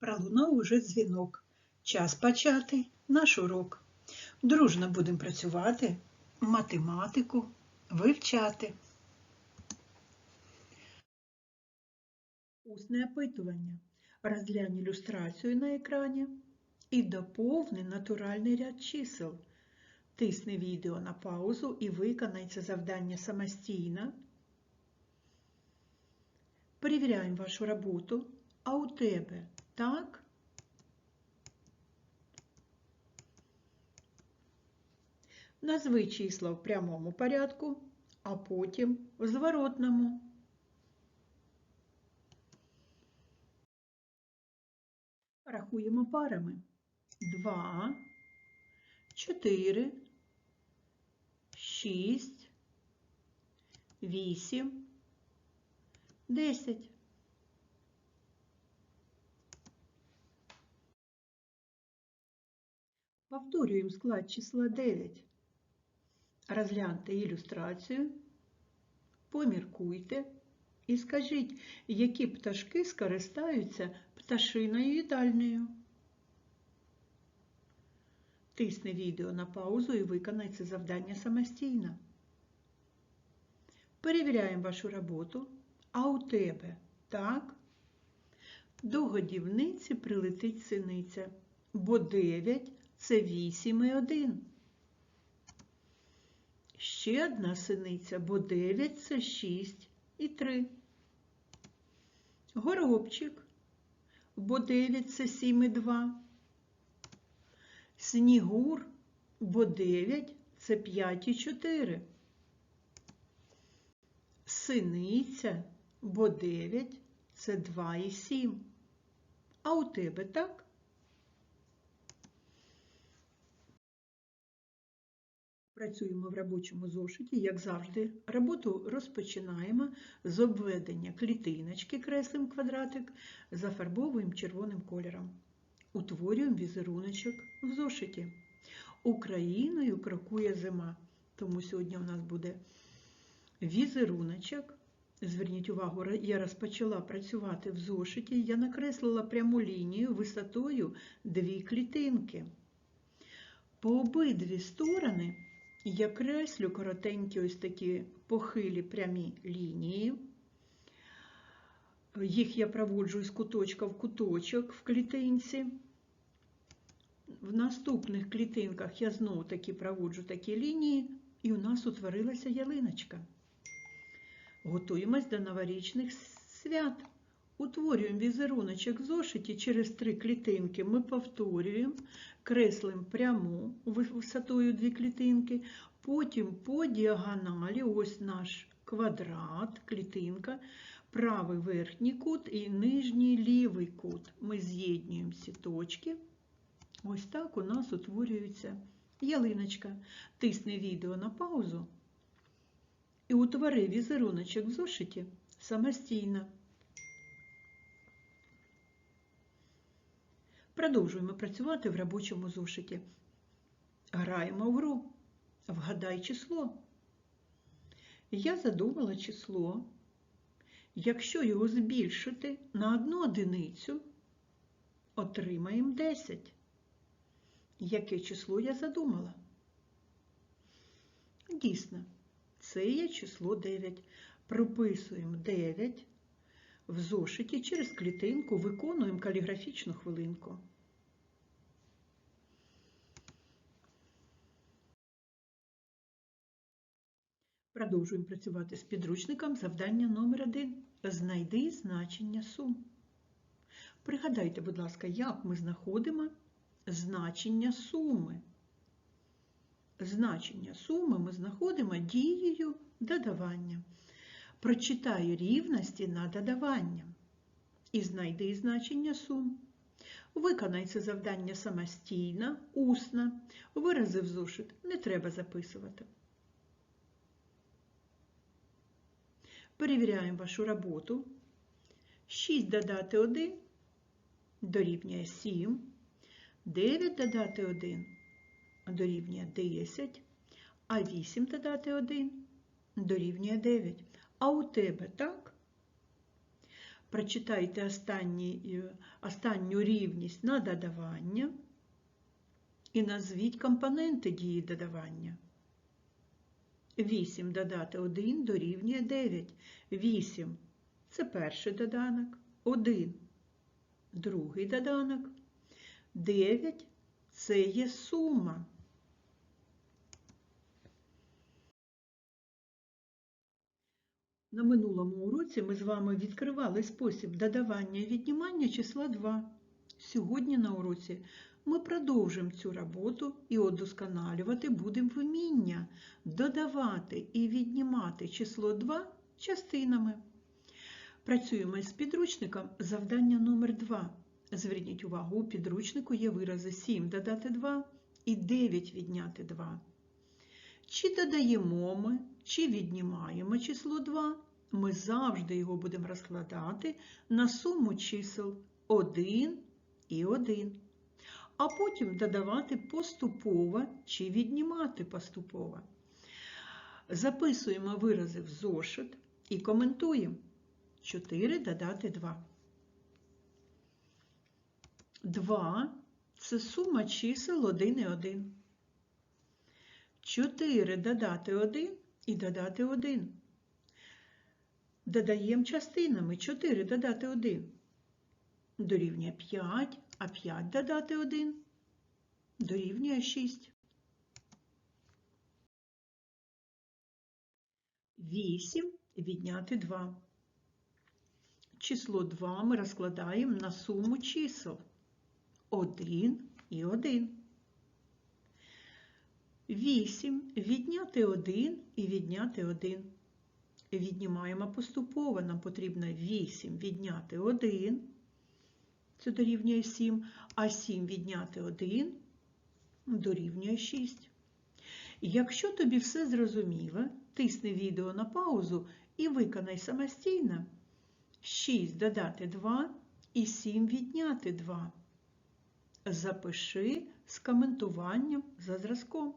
Пролунав уже дзвінок. Час почати наш урок. Дружно будемо працювати, математику вивчати. Усне опитування. Розглянь ілюстрацію на екрані і доповни натуральний ряд чисел. Тисни відео на паузу і виконай це завдання самостійно. Перевіряємо вашу роботу. А у тебе так? Назви числа в прямому порядку, а потім в зворотному. Рахуємо парами. 2, 4, 6, 8, 10. Повторюємо склад числа 9. Розгляньте ілюстрацію, поміркуйте і скажіть, які пташки скористаються пташиною їдальнею. Тисни відео на паузу і виконай це завдання самостійно. Перевіряємо вашу роботу. А у тебе так? До годівниці прилетить синиця, бо 9 це 8 і 1. Ще одна синиця, бо 9 це 6 і 3. Горобчик, бо 9 це 7 і 2. Снігур, бо 9 це 5 і 4. Синиця, бо 9 це 2 і 7. А у тебе так? Працюємо в робочому зошиті, як завжди. Роботу розпочинаємо з обведення клітиночки, креслим квадратик, зафарбовуємо червоним кольором. Утворюємо візеруночок в зошиті. Україною крокує зима, тому сьогодні у нас буде візеруночок. Зверніть увагу, я розпочала працювати в зошиті, я накреслила пряму лінію висотою дві клітинки. По обидві сторони я креслю коротенькі ось такі похилі прямі лінії. Їх я проводжу з куточка в куточок в клітинці. В наступних клітинках я знову таки проводжу такі лінії, і у нас утворилася ялиночка. Готуємось до новорічних свят. Утворюємо візеруночок в зошиті через три клітинки. Ми повторюємо, креслимо пряму висотою дві клітинки, потім по діагоналі, ось наш квадрат, клітинка, правий верхній кут і нижній лівий кут. Ми з'єднуємо ці точки. Ось так у нас утворюється ялиночка. Тисни відео на паузу і утвори візеруночок в зошиті самостійно. Продовжуємо працювати в робочому зошиті. Граємо в гру. Вгадай число. Я задумала число. Якщо його збільшити на одну одиницю, отримаємо 10. Яке число я задумала? Дійсно, це є число 9. Прописуємо 9 в зошиті через клітинку, виконуємо каліграфічну хвилинку. Продовжуємо працювати з підручником завдання номер 1 Знайди значення сум. Пригадайте, будь ласка, як ми знаходимо значення суми. Значення суми ми знаходимо дією додавання. Прочитай рівності на додавання. І знайди значення сум. Виконай це завдання самостійно, усно. Вирази в зошит не треба записувати. Перевіряємо вашу роботу. 6 додати 1 дорівнює 7. 9 додати 1 дорівнює 10, а 8 додати 1 дорівнює 9. А у тебе так? Прочитайте останній, е, останню рівність на додавання і назвіть компоненти дії додавання. 8 додати 1 дорівнює 9. 8 це перший доданок, 1 другий доданок, 9 це є сума. На минулому уроці ми з вами відкривали спосіб додавання і віднімання числа 2. Сьогодні на уроці ми продовжимо цю роботу і удосконалювати будемо вміння додавати і віднімати число 2 частинами. Працюємо з підручником завдання номер 2. Зверніть увагу, у підручнику є вирази 7 додати 2 і 9 відняти 2. Чи додаємо ми, чи віднімаємо число 2, ми завжди його будемо розкладати на суму чисел 1 і 1. А потім додавати поступово чи віднімати поступово. Записуємо вирази в зошит і коментуємо. 4 додати 2. 2 це сума чисел 1 і 1. 4 додати 1 і додати 1. Додаємо частинами 4 додати 1. Дорівнює 5, а 5 додати 1 дорівнює 6. 8 відняти 2. Число 2 ми розкладаємо на суму чисел 1 і 1. 8 відняти 1 і відняти 1. Віднімаємо поступово, нам потрібно 8 відняти 1, це дорівнює 7, а 7 відняти 1 дорівнює 6. Якщо тобі все зрозуміло, тисни відео на паузу і виконай самостійно 6 додати 2 і 7 відняти 2. Запиши з коментуванням за зразком.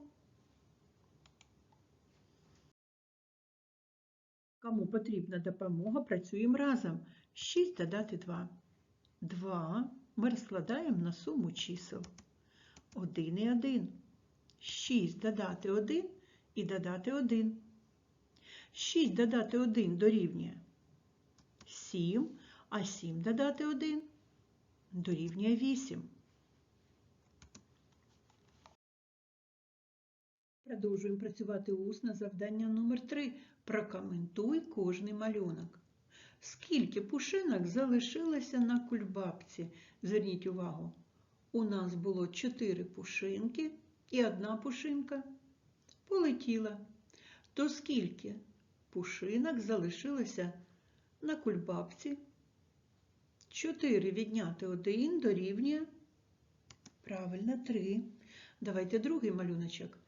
Кому потрібна допомога, працюємо разом. 6 додати 2. 2 ми розкладаємо на суму чисел. 1 і 1. 6 додати 1 і додати 1. 6 додати 1 дорівнює 7, а 7 додати 1 дорівнює 8. Продовжуємо працювати усно завдання номер 3. Прокоментуй кожний малюнок. Скільки пушинок залишилося на кульбабці? Зверніть увагу, у нас було 4 пушинки і одна пушинка полетіла. То скільки пушинок залишилося на кульбабці? 4 відняти 1 дорівнює. Правильно, 3. Давайте другий малюночок.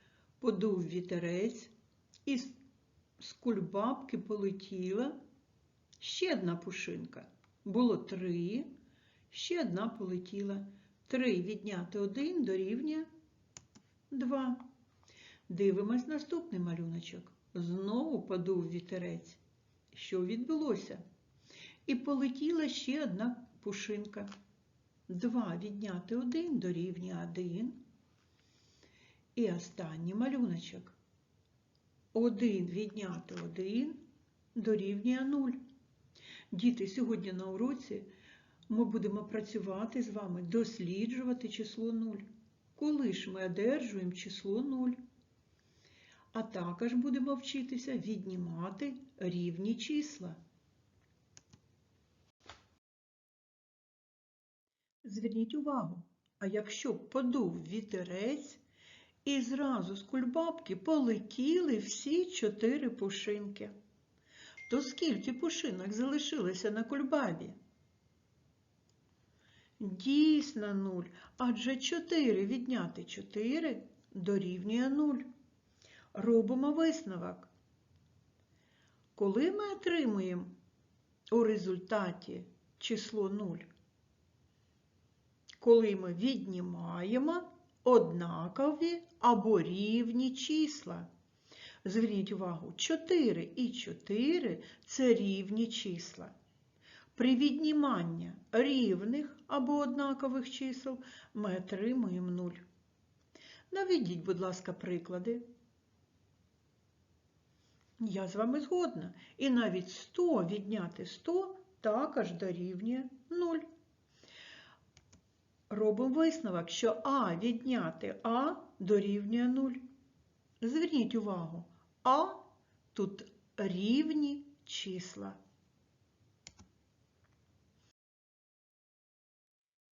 Подув вітерець і з кульбабки полетіла ще одна пушинка. Було три, ще одна полетіла. Три відняти один дорівнює два. Дивимось наступний малюночок. Знову подув вітерець. Що відбулося? І полетіла ще одна пушинка. Два відняти один дорівнює один. І останній малюночок. 1 відняти 1 дорівнює 0. Діти, сьогодні на уроці ми будемо працювати з вами, досліджувати число 0. Коли ж ми одержуємо число 0? А також будемо вчитися віднімати рівні числа. Зверніть увагу, а якщо подув вітерець, і зразу з кульбабки полетіли всі чотири пушинки. То скільки пушинок залишилося на кульбабі? Дійсно нуль, адже 4 відняти 4 дорівнює 0. Робимо висновок. Коли ми отримуємо у результаті число 0? Коли ми віднімаємо однакові або рівні числа. Зверніть увагу, 4 і 4 це рівні числа. При відніманні рівних або однакових чисел ми отримуємо 0. Наведіть, будь ласка, приклади. Я з вами згодна. І навіть 100 відняти 100 також дорівнює 0. Робимо висновок, що А відняти А дорівнює 0. Зверніть увагу, А тут рівні числа.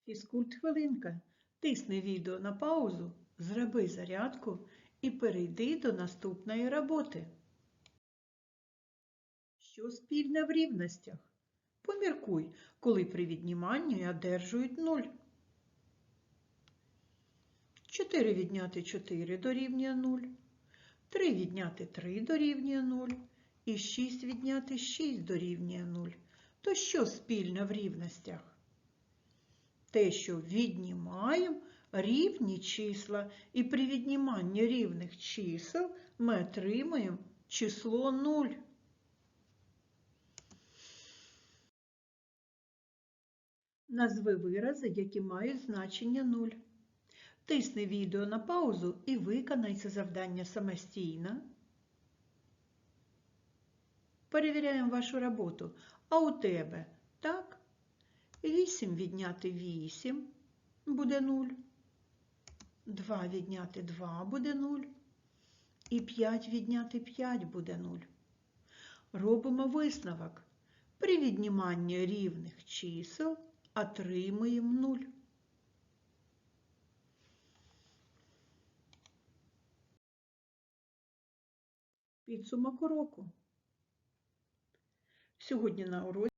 Фізкульт хвилинка. Тисни відео на паузу, зроби зарядку і перейди до наступної роботи. Що спільне в рівностях? Поміркуй, коли при відніманні одержують 0. 4 відняти 4 дорівнює 0. 3 відняти 3 дорівнює 0. І 6 відняти 6 дорівнює 0. То що спільне в рівностях? Те, що віднімаємо рівні числа, і при відніманні рівних чисел ми отримаємо число 0. Назви вирази, які мають значення 0. Тисни відео на паузу і виконай це завдання самостійно. Перевіряємо вашу роботу. А у тебе так? 8 відняти 8 буде 0. 2 відняти 2 буде 0. І 5 відняти 5 буде 0. Робимо висновок. При відніманні рівних чисел отримуємо 0. Підсумок уроку. Сьогодні на уроці